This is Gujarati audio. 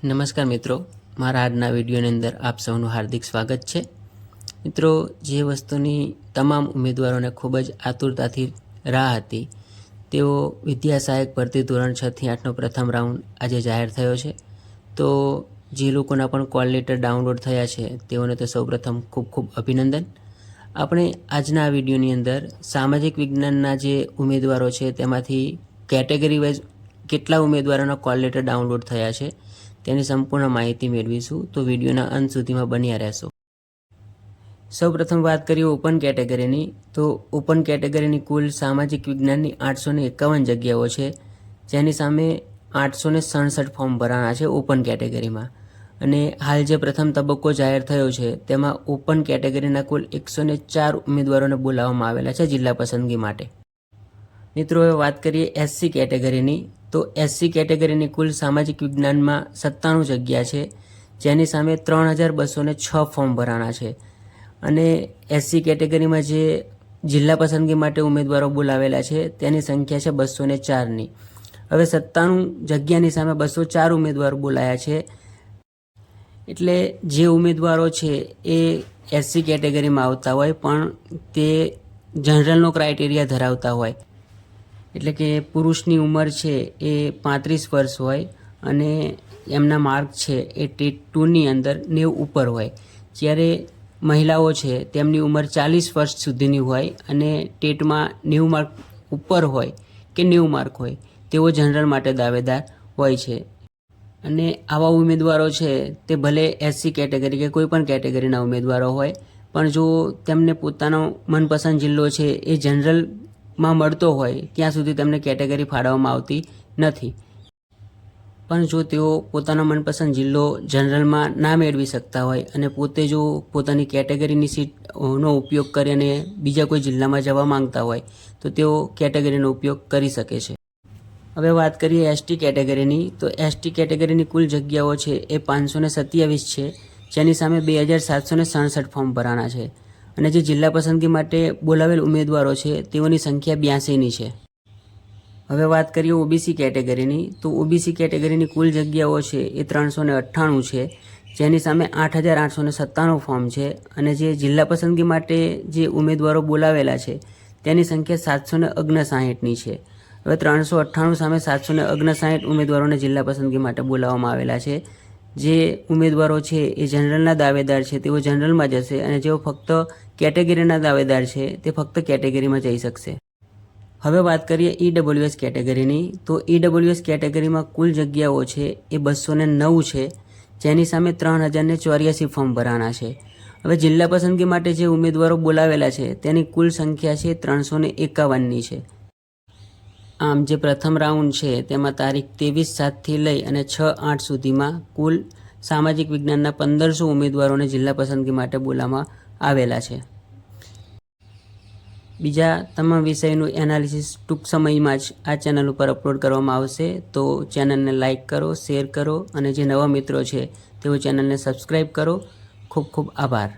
નમસ્કાર મિત્રો. મારા આજના વિડીયોની અંદર આપ સૌનું હાર્દિક સ્વાગત છે. મિત્રો, જે વસ્તુની તમામ ઉમેદવારોને ખૂબ જ આતુરતાથી રાહ હતી, તેઓ વિદ્યા સહાયક ભરતી ધોરણ છથી આઠનો પ્રથમ રાઉન્ડ આજે જાહેર થયો છે. તો જે લોકોના પણ કોલ લેટર ડાઉનલોડ થયા છે, તેઓને તો સૌપ્રથમ ખૂબ ખૂબ અભિનંદન. આપણે આજના વિડીયોની અંદર સામાજિક વિજ્ઞાનના જે ઉમેદવારો છે, તેમાંથી કેટેગરી વાઇઝ કેટલા ઉમેદવારોના કોલ લેટર ડાઉનલોડ થયા છે તેની સંપૂર્ણ માહિતી મેળવીશું તો વિડીયોના અંત સુધીમાં બન્યા રહેશો. સૌપ્રથમ વાત કરીએ ઓપન કેટેગરીની. તો ઓપન કેટેગરીની કુલ સામાજિક વિજ્ઞાનની આઠસો ને એકાવન જગ્યાઓ છે, જેની સામે આઠસો ને સડસઠ ફોર્મ ભરાણા છે ઓપન કેટેગરીમાં. અને હાલ જે પ્રથમ તબક્કો જાહેર થયો છે, તેમાં ઓપન કેટેગરીના કુલ એકસો ને ચાર ઉમેદવારોને બોલાવવામાં આવેલા છે જિલ્લા પસંદગી માટે. મિત્રો, હવે વાત કરીએ એસસી કેટેગરીની. તો એસસી કેટેગરીની કુલ સામાજિક વિજ્ઞાનમાં સત્તાણું જગ્યા છે, જેની સામે ત્રણ હજાર બસોને છ ફોર્મ ભરાણા છે. અને એસસી કેટેગરીમાં જે જિલ્લા પસંદગી માટે ઉમેદવારો બોલાવેલા છે, તેની સંખ્યા છે બસો ને ચારની. હવે સત્તાણું જગ્યાની સામે બસો ચાર ઉમેદવારો બોલાયા છે. એટલે જે ઉમેદવારો છે એ એસસી કેટેગરીમાં આવતા હોય, પણ તે જનરલનો ક્રાઇટેરિયા ધરાવતા હોય. એટલે કે પુરુષની ઉંમર છે એ પાંત્રીસ વર્ષ હોય અને એમના માર્ક છે એ ટેટ ટુની અંદર નેવ ઉપર હોય. જ્યારે મહિલાઓ છે તેમની ઉંમર ચાલીસ વર્ષ સુધીની હોય અને ટેટમાં નેવું માર્ક ઉપર હોય કે નેવું માર્ક હોય, તેઓ જનરલ માટે દાવેદાર હોય છે. અને આવા ઉમેદવારો છે તે ભલે એસસી કેટેગરી કે કોઈ પણ કેટેગરીના ઉમેદવારો હોય, પણ જો તેમને પોતાનો મનપસંદ જિલ્લો છે એ જનરલમાં મળતો હોય, ત્યાં સુધી તેમને કેટેગરી ફાળવવામાં આવતી નથી. પણ જો તેઓ પોતાનો મનપસંદ જિલ્લો જનરલમાં ના મેળવી શકતા હોય અને પોતે જો પોતાની કેટેગરીની સીટનો ઉપયોગ કરી અને બીજા કોઈ જિલ્લામાં જવા માંગતા હોય, તો તેઓ કેટેગરીનો ઉપયોગ કરી શકે છે. હવે વાત કરીએ એસટી કેટેગરીની, તો એસટી કેટેગરીની કુલ જગ્યાઓ છે એ પાંચસો ને સત્યાવીસ છે, જેની સામે બે હજાર સાતસો સડસઠ ફોર્મ ભરાના છે. અને જે જિલ્લા પસંદગી માટે બોલાવેલ ઉમેદવારો છે, તેઓની સંખ્યા બ્યાસીની છે. હવે વાત કરીએ ઓબીસી કેટેગરીની. તો ઓબીસી કેટેગરીની કુલ જગ્યાઓ છે એ ત્રણસો ને અઠ્ઠાણું છે, જેની સામે આઠ હજાર આઠસો ને સત્તાણું ફોર્મ છે અને જે જિલ્લા પસંદગી માટે જે ઉમેદવારો બોલાવેલા છે, તેની સંખ્યા સાતસો ને અગ્નસાહીઠની છે. હવે ત્રણસો અઠ્ઠાણું સામે સાતસો ને અગ્નસાહીઠ ઉમેદવારોને જિલ્લા પસંદગી માટે બોલાવવામાં આવેલા છે. જે ઉમેદવારો છે એ જનરલના દાવેદાર છે, તેઓ જનરલમાં જશે અને જેઓ ફક્ત કેટેગરીના દાવેદાર છે, તે ફક્ત કેટેગરીમાં જઈ શકશે. હવે વાત કરીએ ઈડબ્લ્યુએસ કેટેગરીની. તો ઈડબ્લ્યુએસ કેટેગરીમાં કુલ જગ્યાઓ છે એ બસો ને નવ છે, જેની સામે ત્રણ હજારને ચોર્યાસી ફોર્મ ભરાના છે. હવે જિલ્લા પસંદગી માટે જે ઉમેદવારો બોલાવેલા છે, તેની કુલ સંખ્યા છે ત્રણસો એકાવનની છે. આમ જે પ્રથમ રાઉન્ડ છે, તેમાં તારીખ ત્રેવીસ સાતથી લઈ અને છ આઠ સુધીમાં કુલ સામાજિક વિજ્ઞાનના પંદરસો ઉમેદવારોને જિલ્લા પસંદગી માટે બોલાવવામાં આવેલા છે. બીજા તમામ વિષયનું એનાલિસિસ ટૂંક સમયમાં જ આ ચેનલ ઉપર અપલોડ કરવામાં આવશે, તો ચેનલને લાઇક કરો, શેર કરો અને જે નવા મિત્રો છે, તેઓ ચેનલને સબસ્ક્રાઈબ કરો. ખૂબ ખૂબ આભાર.